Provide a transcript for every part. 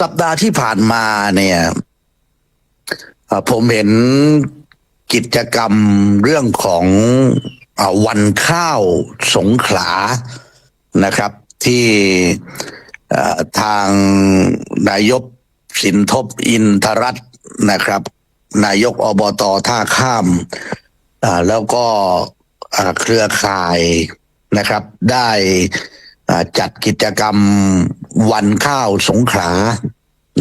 สัปดาห์ที่ผ่านมาเนี่ยผมเห็นกิจกรรมเรื่องของอวันข้าวสงขลานะครับ ที่ทางนายกสินทบอินทรัตน์นะครับ นายกอบตท่าข้าม แล้วก็เครือข่ายนะครับได้ จัดกิจกรรมวันข้าวสงขลา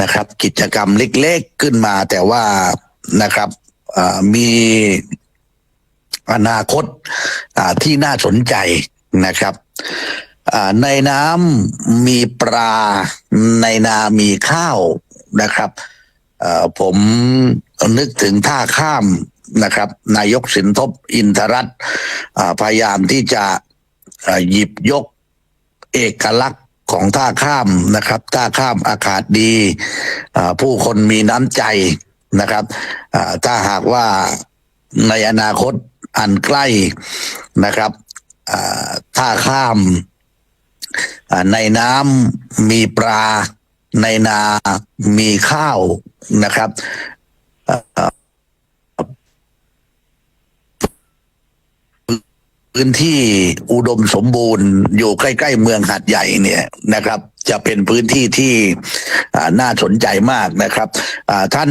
นะครับ กิจกรรมเล็กๆขึ้นมาแต่ว่านะครับมีอนาคตที่น่าสนใจนะครับในน้ำมีปลาในนามีข้าวนะครับผมนึกถึงท่าข้ามนะครับ นายกสินทบอินทรัตพยายามที่จะหยิบยก เอกลักษณ์ของท่าข้ามนะครับ ท่าข้ามอากาศดีผู้คนมีน้ำใจนะครับถ้าหากว่าในอนาคตอันใกล้นะครับท่าข้ามในน้ำมีปลาในนา มีข้าวนะครับเอ่อ พื้นที่อุดมสมบูรณ์อยู่ใกล้ ๆ เมืองหัดใหญ่เนี่ยนะครับ จะเป็นพื้นที่ที่อ่าน่าสนใจมากนะครับอ่าท่าน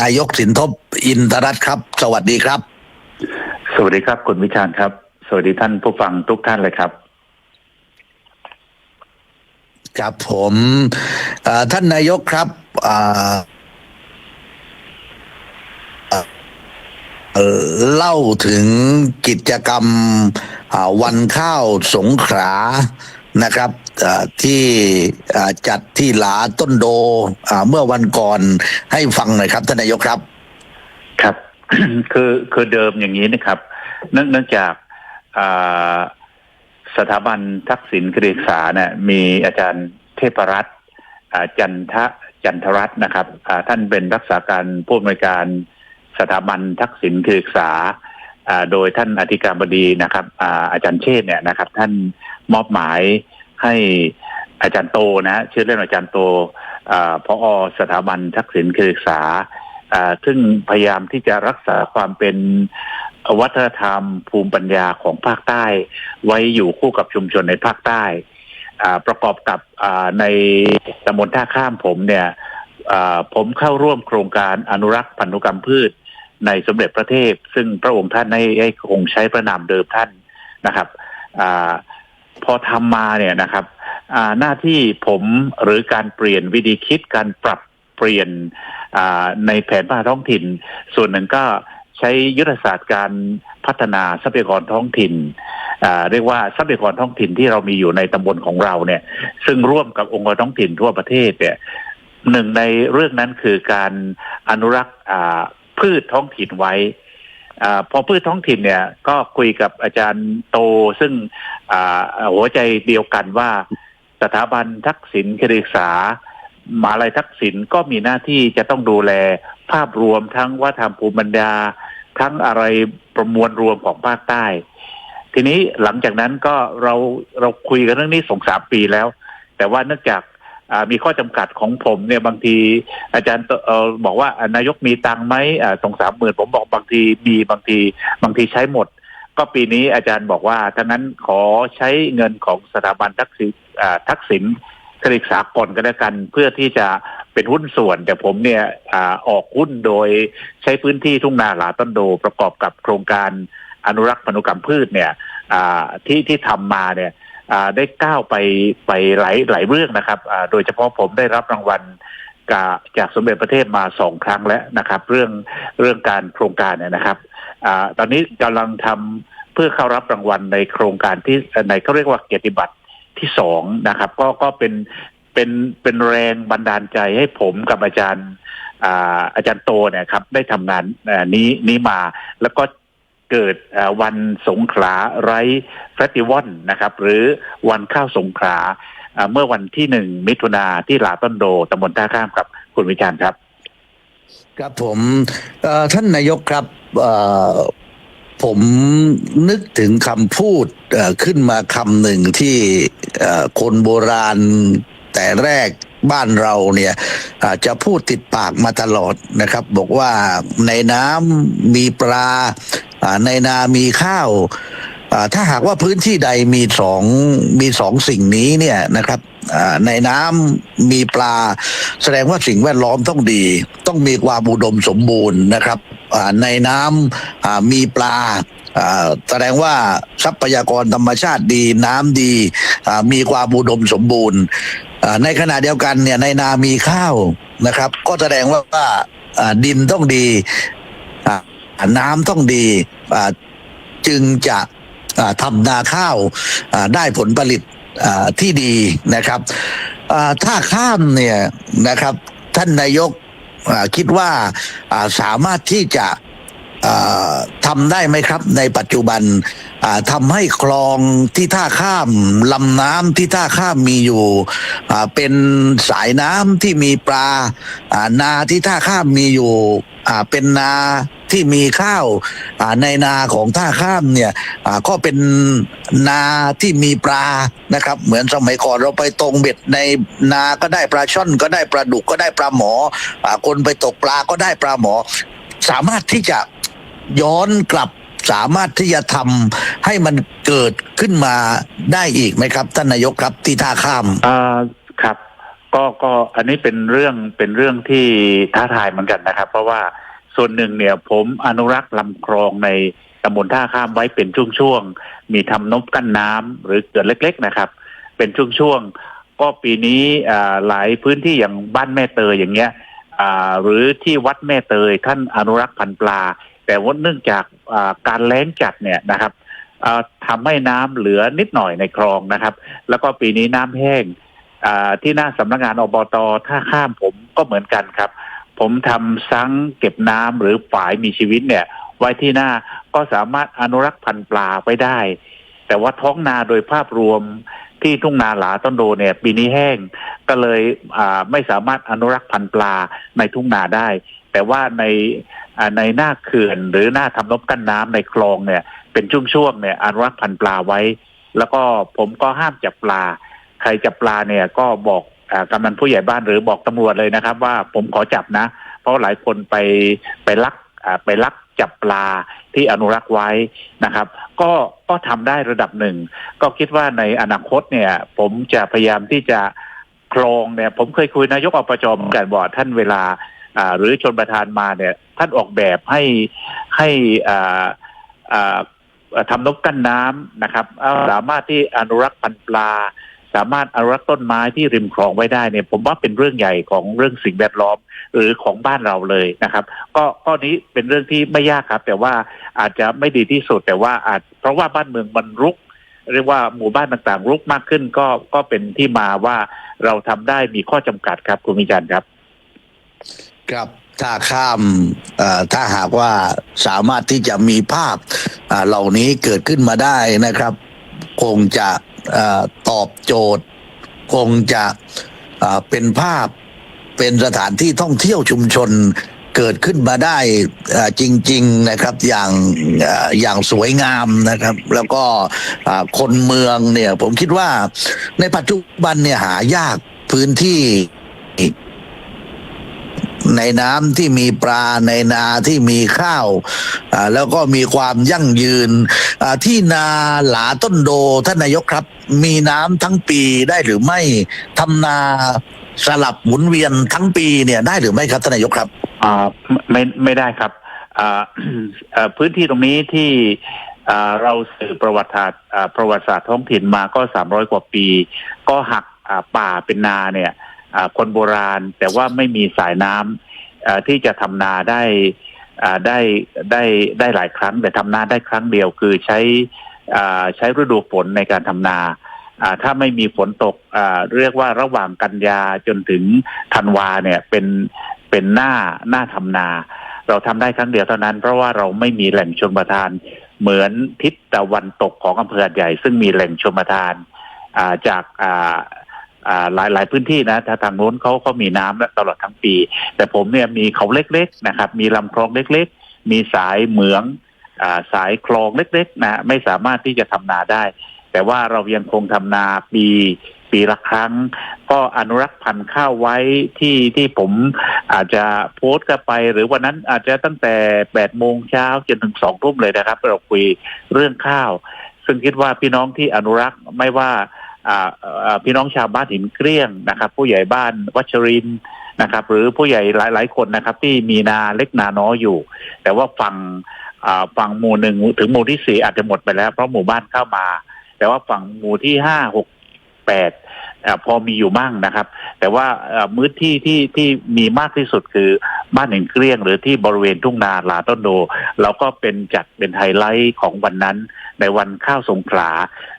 นายกสินทบอินทรัตน์ครับ สวัสดีครับ สวัสดีครับคุณวิชาญครับ สวัสดีท่านผู้ฟังทุกท่านเลยครับครับผมเอ่อท่านนายกครับอ่าเอ่อ เออเล่าถึงกิจกรรมวันข้าวสงขลานะครับที่จัดที่หลาต้นโดเมื่อวันก่อนให้ฟังหน่อยครับท่านนายกครับ ครับ คือคือเดิมอย่างนี้นะครับ เนื่องจากสถาบันทักษิณกษาเนี่ยมีอาจารย์เทพรัตน์จันทะจันทรัตน์นะครับท่านเป็นรักษาการผู้อำนวยการ สถาบันทักษิณกษาอ่าโดยท่านอธิการบดีนะครับอาจารย์เชษ์เนี่ยนะครับ ท่านมอบหมายให้อาจารย์โตนะชื่อเล่นอาจารย์โตพอสถาบันทักษิณกษาอ่าซึ่งพยายามที่จะรักษาความเป็นวัฒนธรรมภูมิปัญญาของภาคใต้ ไว้อยู่คู่กับชุมชนในภาคใต้ประกอบกับในตำบลท่าข้ามผมเนี่ยผมเข้าร่วมโครงการอนุรักษ์พันธุกรรมพืช ในสมเด็จพระเทพ ซึ่งพระองค์ท่านให้ให้คงใช้พระนามเดิมท่านนะครับอพอทำมาเนี่ยนะครับหน้าที่ผมหรือการเปลี่ยนวิธีคิดการปรับเปลี่ยนในแผนพัฒนาท้องถิ่น ส่วนหนึ่งก็ใช้ยุทธศาสตร์การพัฒนาทรัพยากรท้องถิ่นเรียกว่าทรัพยากรท้องถิ่นที่เรามีอยู่ในตำบลของเราเนี่ย ซึ่งร่วมกับองค์กรท้องถิ่นทั่วประเทศเนี่ยหนึ่งในเรื่องนั้นคือการอนุรักษ์ พืชท้องถิ่นไว้อาพอพืชท้องถิ่นเนี่ยก็คุยกับอาจารย์โตซึ่งอ่าหัวใจเดียวกันว่า สถาบันทักษิณคดีศึกษามาลัยทักษิณก็มีหน้าที่จะต้องดูแลภาพรวมทั้งวัฒนธรรมภูมิปัญญาทั้งอะไรประมวลรวมของภาคใต้ ทีนี้หลังจากนั้นก็เราเราคุยกันเรื่องนี้สองสามปีแล้ว แต่ว่าเนื่องจาก มีข้อจำกัดของผมเนี่ยบางทีอาจารย์บอกว่านายกมีตังไหมอ่าสองสามหมื่นผมบอกบางทีมีบางทีบางทีใช้หมด ก็ปีนี้อาจารย์บอกว่าถ้างั้นขอใช้เงินของสถาบันทักษิณทักษิณคณิตสากลก็แล้วกันเพื่อที่จะเป็นหุ้นส่วน แต่ผมเนี่ยอออกหุ้นโดยใช้พื้นที่ทุ่งนาหลาต้นโดประกอบกับโครงการอนุรักษ์พันธุกรรมพืชเนี่ยที่ที่ทำมาเนี่ย ได้ก้าวไปไปหลายหลายเรื่องนะครับอ่าโดยเฉพาะผมได้รับรางวัลกาจากสมเด็จพระเทพมาสองครั้งแล้วนะครับ เรื่องเรื่องการโครงการเนี่ยนะครับอาตอนนี้กำลังทำเพื่อเข้ารับรางวัลในโครงการที่ในเขาเรียกว่าเกียรติบัตรที่สองนะครับ ก็ก็เป็นเป็นเป็นแรงบันดาลใจให้ผมกับอาจารย์อ่าอาจารย์โตเนี่ยครับได้ทำงานนี้นี้มาแล้วก็ เกิดวันสงขลาไรเฟสติวัลนะครับ หรือวันข้าวสงขลาเมื่อวันที่หนึ่งมิถุนาที่ลาต้นโดตำบลท่าข้ามครับ คุณวิจารณ์ครับ ครับผมท่านนายกครับผมนึกถึงคำพูดขึ้นมาคำหนึ่งที่คนโบราณแต่แรกบ้านเราเนี่ยอาจะพูดติดปากมาตลอดนะครับ บอกว่าในน้ำมีปลา ในนามีข้าวถ้าหากว่าพื้นที่ใดมีสองมีสองสิ่งนี้เนี่ยนะครับในน้ำมีปลา แสดงว่าสิ่งแวดล้อมต้องดี ต้องมีความอุดมสมบูรณ์นะครับในน้ำอ่ามีปลาแสดงว่าทรัพยากรธรรมชาติดี น้ำดีมีความอุดมสมบูรณ์ในขณะเดียวกันเนี่ยในนามีข้าวนะครับ ก็แสดงว่าดินต้องดี น้ำต้องดีจึงจะอ่าทำนาข้าวได้ผลผลิตที่ดีนะครับถ้าข้ามเนี่ยนะครับท่านนายกคิดว่าสามารถที่จะ ทำได้ไหมครับในปัจจุบันอ่าทำให้คลองที่ท่าข้ามลำน้ำที่ท่าข้ามมีอยู่เป็นสายน้ำที่มีปลานาที่ท่าข้ามมีอยู่เป็นนาที่มีข้าวในนาของท่าข้ามเนี่ยก็เป็นนาที่มีปลานะครับ เหมือนสมัยก่อนเราไปตรงเบ็ดในนาก็ได้ปลาช่อนก็ได้ปลาดุกก็ได้ปลาหมอคนไปตกปลาก็ได้ปลาหมอ สามารถที่จะ ย้อนกลับสามารถที่จะทำให้มันเกิดขึ้นมาได้อีกไหมครับ ท่านนายกครับที่ท่าข้ามอ่าครับ ก็ก็อันนี้เป็นเรื่องเป็นเรื่องที่ท้าทายเหมือนกันนะครับ เพราะว่าส่วนหนึ่งเนี่ยผมอนุรักษ์ลำคลองในตำบลท่าข้ามไว้เป็นช่วงๆ มีทำนบกั้นน้ำหรือเกิดเล็ก ๆนะครับ เป็นช่วงๆ ก็ปีนี้หลายพื้นที่อย่างบ้านแม่เตยอย่างเงี้ยหรือที่วัดแม่เตยท่านอนุรักษ์พันปลา แต่ว่าเนื่องจากการแล้งจัดเนี่ยนะครับอ่าทำให้น้ำเหลือนิดหน่อยในคลองนะครับ แล้วก็ปีนี้น้ำแห้งที่หน้าสำนักงานอบตท่าข้ามผมก็เหมือนกันครับ ผมทำซังเก็บน้ำหรือฝายมีชีวิตเนี่ย ไว้ที่หน้าก็สามารถอนุรักษ์พันธุ์ปลาไว้ได้ แต่ว่าท้องนาโดยภาพรวมที่ทุ่งนาหลาต้นโดเนี่ย ปีนี้แห้งก็เลยไม่สามารถอนุรักษ์พันธุ์ปลาในทุ่งนาได้ แต่ว่าใน ในหน้าเขื่อน หรือหน้าทำนบกั้นน้ำในคลองเนี่ย เป็นช่วงๆเนี่ยอนุรักษ์พันธุ์ปลาไว้ แล้วก็ผมก็ห้ามจับปลา ใครจับปลาเนี่ยก็บอกอกำนันผู้ใหญ่บ้านหรือบอกตำรวจเลยนะครับ ว่าผมขอจับนะ เพราะหลายคนไปไปลักไปลักจับปลาที่อนุรักษ์ไว้นะครับ ก็ก็ทำได้ระดับหนึ่ง ก็คิดว่าในอนาคตเนี่ย ผมจะพยายามที่จะคลองเนี่ย ผมเคยคุยนายกอบจเหมือนกันบอกท่านเวลา หรือชนประธานมาเนี่ยท่านออกแบบให้ให้อ่าอ่าทำนบกั้นน้ำนะครับ สามารถที่อนุรักษ์พันธุ์ปลา สามารถอนุรักษ์ต้นไม้ที่ริมคลองไว้ได้เนี่ย ผมว่าเป็นเรื่องใหญ่ของเรื่องสิ่งแวดล้อมหรือของบ้านเราเลยนะครับ ก็ข้อนี้เป็นเรื่องที่ไม่ยากครับ แต่ว่าอาจจะไม่ดีที่สุดแต่ว่าอาจเพราะว่าบ้านเมืองมันรุกเรียกว่าหมู่บ้านต่างๆ รุกมากขึ้นก็ก็เป็นที่มาว่าเราทำได้มีข้อจำกัดครับคุณมิจันครับ ครับถ้าข้ามถ้าหากว่าสามารถที่จะมีภาพเหล่านี้เกิดขึ้นมาได้นะครับ คงจะอ่อตอบโจทย์ คงจะเอ่อเป็นภาพเป็นสถานที่ท่องเที่ยวชุมชนเกิดขึ้นมาได้จริง ๆนะครับอย่างอย่างสวยงามนะครับ แล้วก็คนเมืองเนี่ย ผมคิดว่าในปัจจุบันเนี่ยหายากพื้นที่ ในน้ำที่มีปลาในนาที่มีข้าวแล้วก็มีความยั่งยืนที่นาหลาต้นโดท่านนายกครับ มีน้ำทั้งปีได้หรือไม่ทำนาสลับหมุนเวียนทั้งปีเนี่ยได้หรือไม่ครับท่านนายกครับอ่าไม่ไม่ได้ครับอ่พื้นที่ตรงนี้ที่เราสืบประวัติศาสตร์ประวัติศาสตร์ท้องถิ่นมาก็สามร้อยกว่าปี ก็หักป่าเป็นนาเนี่ย คนโบราณ แต่ว่าไม่มีสายน้ำอ่าที่จะทำนาได้ได้ได้ได้หลายครั้ง แต่ทำนาได้ครั้งเดียวคือใช้ใช้ฤดูฝนในการทำนาอ่าถ้าไม่มีฝนตกเรียกว่าระหว่างกันยาจนถึงธันวาเนี่ยเป็นเป็นหน้าหน้าทำนา เราทำได้ครั้งเดียวเท่านั้น เพราะว่าเราไม่มีแหล่งชนประทาน เหมือนทิศตะวันตกของอำเภอใหญ่ ซึ่งมีแหล่งชนประทานจากา หลายหลายพื้นที่นะถ้าทางโน้นเขาเขามีน้ำตลอดทั้งปี แต่ผมเนี่ยมีเขาเล็กๆนะครับ มีลำคลองเล็กๆ มีสายเหมืองอสายคลองเล็กๆ นะ ไม่สามารถที่จะทำนาได้ แต่ว่าเรายังคงทำนาปีปีละครั้ง ก็อนุรักษ์พันธุ์ข้าวไว้ที่ที่ผมอาจจะโพสต์กันไป หรือวันนั้นอาจจะตั้งแต่แปดโมงเช้าจนถึงสองทุ่มเลยนะครับ เราคุยเรื่องข้าว ซึ่งคิดว่าพี่น้องที่อนุรักษ์ไม่ว่า พี่น้องชาวบ้านหินเกลี้ยงนะครับ ผู้ใหญ่บ้านวัชรินนะครับ หรือผู้ใหญ่หลาย ๆ คนนะครับ ที่มีนาเล็กนาน้อยอยู่ แต่ว่าฝั่งฝั่งหมู่หนึ่งถึงหมู่ที่สี่อาจจะหมดไปแล้วเพราะหมู่บ้านเข้ามา แต่ว่าฝั่งหมู่ที่ห้าหกแปดพอมีอยู่บ้างนะครับ แต่ว่ามื้อที่ที่ที่มีมากที่สุดคือบ้านหินเกลี้ยง หรือที่บริเวณทุ่งนาลาต้นโดเราก็เป็นจัดเป็นไฮไลท์ของวันนั้น ในวันข้าวสงขลา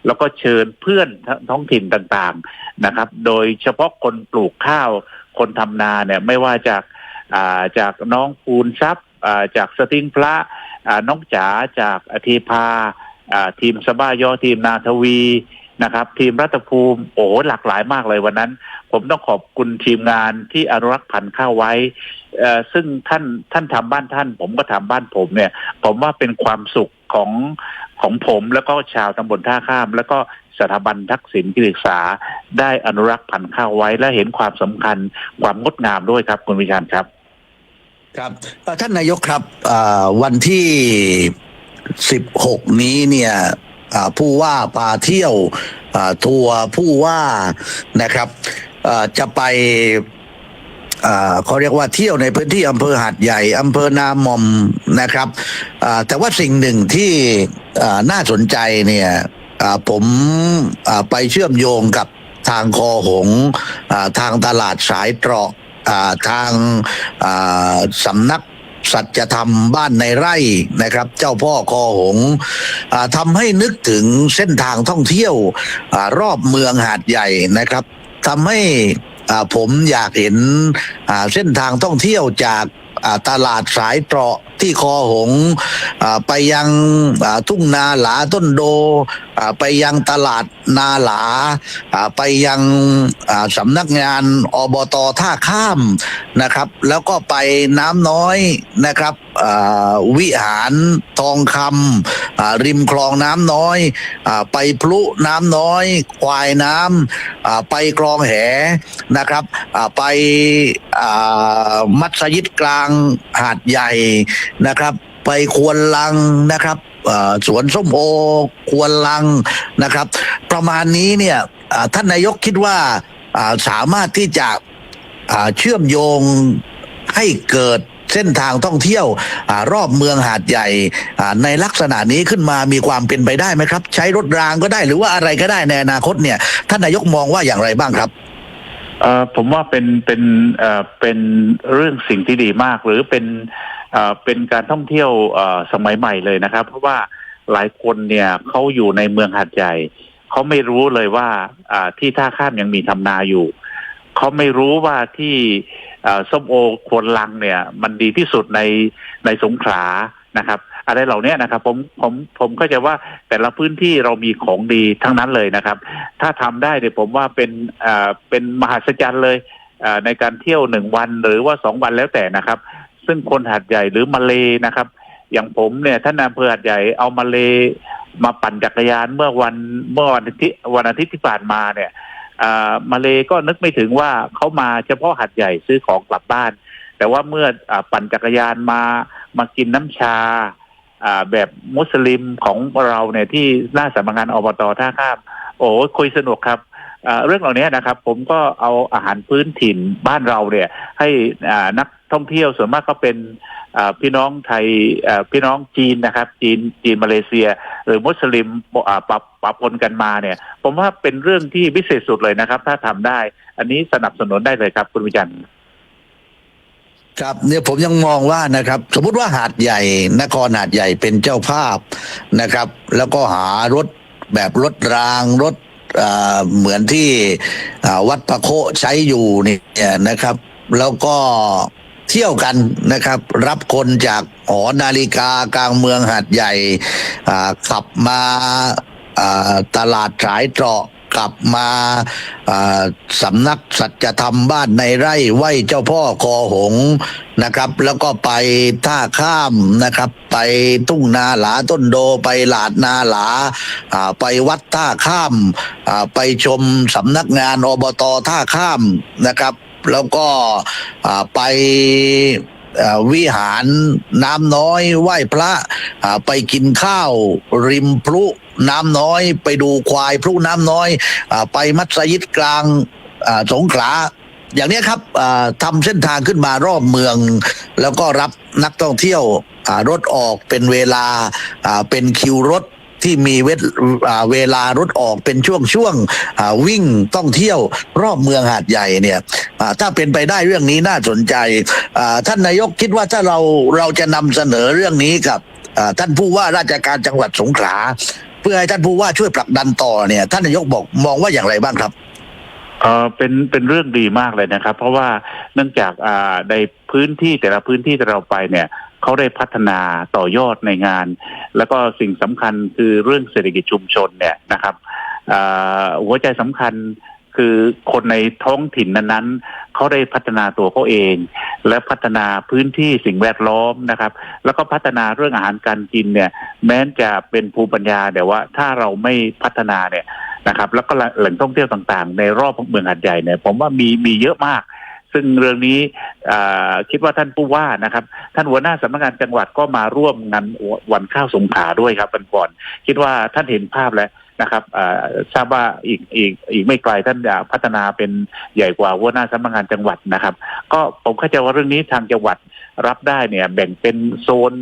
แล้วก็เชิญเพื่อนท้องถิ่นต่างๆนะครับ โดยเฉพาะคนปลูกข้าวคนทำนาเนี่ยไม่ว่าจากาจากน้องปูนทรัพย์จากสติงพระน้องจ๋าจากอธีพาาทีมสบ้ายอทีมนาทวีนะครับ ทีมรัตภูมิโอ้หลากหลายมากเลยวันนั้น ผมต้องขอบคุณทีมงานที่อนุรักษ์พันธุ์ข้าวไว้ซึ่งท่านท่านทำบ้านท่าน ผมก็ทำบ้านผมเนี่ย ผมว่าเป็นความสุขของ ของผมแล้วก็ชาวตำบลท่าข้าม แล้วก็สถาบันทักษิณกิศึกษา ได้อนุรักษ์พันธุ์ข้าวไว้และเห็นความสำคัญความงดงามด้วยครับคุณวิชานครับ ครับท่านนายกครับวันที่16นี้เนี่ยผู้ว่าพาเที่ยวทัวร์ผู้ว่านะครับจะไป เขาเรียกว่าเที่ยวในพื้นที่อำเภอหาดใหญ่อำเภอนามอมนะครับแต่ว่าสิ่งหนึ่งที่น่าสนใจเนี่ยผมไปเชื่อมโยงกับทางคอหงอทางตลาดสายตรอกทางสำนักสัจธรรมบ้านในไร่นะครับ เจ้าพ่อคอหงอทำให้นึกถึงเส้นทางท่องเที่ยวอรอบเมืองหาดใหญ่นะครับทำให้ ผมอยากเห็นเส้นทางท่องเที่ยวจากตลาดสายเตราะ ที่คอหงอไปยังทุ่งนาหลาต้นโดไปยังตลาดนาหลาไปยังสำนักงานอบตท่าข้ามนะครับ แล้วก็ไปน้ำน้อยนะครับวิหารทองคำริมคลองน้ำน้อยอไปพลุน้ำน้อย ควายน้ำไปคลองแหนะครับไปมัสยิดกลางหาดใหญ่นะครับ ไปควนลังนะครับสวนส้มโอควนลังนะครับ ประมาณนี้เนี่ยท่านนายกคิดว่าสามารถที่จะเชื่อมโยงให้เกิดเส้นทางท่องเที่ยวอรอบเมืองหาดใหญ่ในลักษณะนี้ขึ้นมามีความเป็นไปได้ไหมครับ ใช้รถรางก็ได้หรือว่าอะไรก็ได้ในอนาคตเนี่ยท่านนายกมองว่าอย่างไรบ้างครับผมว่าเป็นเป็นเป็นเรื่องสิ่งที่ดีมากหรือเป็น เอ่อเป็นการท่องเที่ยวอ่อสมัยใหม่เลยนะครับ เพราะว่าหลายคนเนี่ยเขาอยู่ในเมืองหาดใหญ่เขาไม่รู้เลยว่าอ่าที่ท่าข้ามยังมีทำนาอยู่เขาไม่รู้ว่าที่อ่อส้มโอควนลังเนี่ย มันดีที่สุดในในสงขลานะครับ อะไรเหล่านี้นะครับ ผมผมผมก็จะว่าแต่ละพื้นที่เรามีของดีทั้งนั้นเลยนะครับ ถ้าทำได้เนี่ยผมว่าเป็นเอ่อเป็นมหัศจรรย์เลยอ่อในการเที่ยวหนึ่งวันหรือว่าสองวันแล้วแต่นะครับ ซึ่งคนหาดใหญ่หรือมาเลนะครับ อย่างผมเนี่ยท่านอำเภอหาดใหญ่เอามาเลมาปั่นจักรยานเมื่อวันเมื่อวันอาทิตย์วันอาทิตย์ที่ผ่านมาเนี่ยมาเลก็นึกไม่ถึงว่าเขามาเฉพาะหาดใหญ่ซื้อของกลับบ้าน แต่ว่าเมื่ออปั่นจักรยานมามากินน้ำชาแบบมุสลิมของเราเนี่ยที่หน้าสำนักงานอบตท่าข้าม โอ้คุยสนุกครับเรื่องเหล่านี้นะครับ ผมก็เอาอาหารพื้นถิ่นบ้านเราเนี่ย ให้นัก ท่องเที่ยวส่วนมากก็เป็นพี่น้องไทยพี่น้องจีนนะครับ จีนจีนมาเลเซีย หรือมุสลิมปรับปรับปนกันมาเนี่ย ผมว่าเป็นเรื่องที่พิเศษสุดเลยนะครับ ถ้าทำได้ อันนี้สนับสนุนได้เลยครับ คุณวิจันทร์ครับเนี่ยผมยังมองว่านะครับ สมมุติว่าหาดใหญ่ นครหาดใหญ่เป็นเจ้าภาพนะครับ แล้วก็หารถแบบรถรางรถเหมือนที่วัดพระโคใช้อยู่เนี่ยนะครับ แล้วก็ เที่ยวกันนะครับ รับคนจากหอนาฬิกากลางเมืองหาดใหญ่ขับมาตลาดสายเตราะกลับมาสำนักสัจธรรมบ้านในไร่ไหวเจ้าพ่อคอหงนะครับ แล้วก็ไปท่าข้ามนะครับ ไปทุ่งนาหลาต้นโดไปหลาดนาหลาไปวัดท่าข้ามไปชมสำนักงานอบตท่าข้ามนะครับ แล้วก็ไปวิหารน้ำน้อยไหว้พระไปกินข้าวริมพลุน้ำน้อย ไปดูควายพลุน้ำน้อย ไปมัสยิดกลางสงขลาอย่างนี้ครับทำเส้นทางขึ้นมารอบเมือง แล้วก็รับนักท่องเที่ยวรถออกเป็นเวลาอ่าเป็นคิวรถ ที่มีเวเวลารถออกเป็นช่วงช่วงวิ่งต้องเที่ยวรอบเมืองหาดใหญ่เนี่ยถ้าเป็นไปได้เรื่องนี้น่าสนใจท่านนายกคิดว่าถ้าเราเราจะนำเสนอเรื่องนี้กับท่านผู้ว่าราชการจังหวัดสงขลาเพื่อให้ท่านผู้ว่าช่วยผลักดันต่อเนี่ย ท่านนายกบอกมองว่าอย่างไรบ้างครับเออเป็นเป็นเรื่องดีมากเลยนะครับ เพราะว่าเนื่องจากอ่าในพื้นที่แต่ละพื้นที่ที่เราไปเนี่ย เขาได้พัฒนาต่อยอดในงาน แล้วก็สิ่งสำคัญคือเรื่องเศรษฐกิจชุมชนเนี่ยนะครับอ่าหัวใจสำคัญคือคนในท้องถิ่นนั้นๆเขาได้พัฒนาตัวเขาเอง และพัฒนาพื้นที่สิ่งแวดล้อมนะครับ แล้วก็พัฒนาเรื่องอาหารการกินเนี่ย แม้นจะเป็นภูมิปัญญาแต่ว่าถ้าเราไม่พัฒนาเนี่ยนะครับ แล้วก็แหล่งท่องเที่ยวต่างๆ ในรอบเมืองหัดใหญ่เนี่ย ผมว่ามีมีเยอะมาก ซึ่งเรื่องนี้คิดว่าท่านผู้ว่านะครับ ท่านหัวหน้าสำนักงานจังหวัดก็มาร่วมงานวันข้าวสงขาด้วยครับวันก่อน คิดว่าท่านเห็นภาพแล้วนะครับทราบว่าอีกอีกอีกไม่ไกลท่านจะพัฒนาเป็นใหญ่กว่าหัวหน้าสำนักงานจังหวัดนะครับ ก็ผมเข้าใจว่าเรื่องนี้ทางจังหวัดรับได้เนี่ย แบ่งเป็นโซน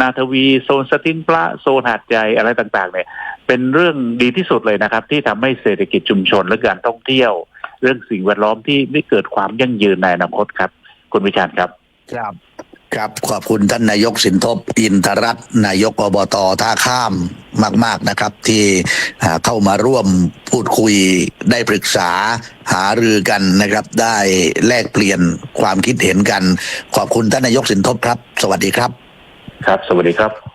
นาทวี โซนสติงปลาโซนหาดใหญ่อะไรต่าง ๆ เนี่ย เป็นเรื่องดีที่สุดเลยนะครับ ที่ทำให้เศรษฐกิจชุมชนและการท่องเที่ยว เรื่องสิ่งแวดล้อมที่ไม่เกิดความยั่งยืนในอนาคตครับ คุณวิชาญครับ ครับครับขอบคุณท่านนายกสินทบอินทรัตน์นายกอบตท่าข้ามมาก ๆนะครับ ที่อ่าเข้ามาร่วมพูดคุยได้ปรึกษาหารือกันนะครับ ได้แลกเปลี่ยนความคิดเห็นกัน ขอบคุณท่านนายกสินทบครับ สวัสดีครับ ครับ สวัสดีครับ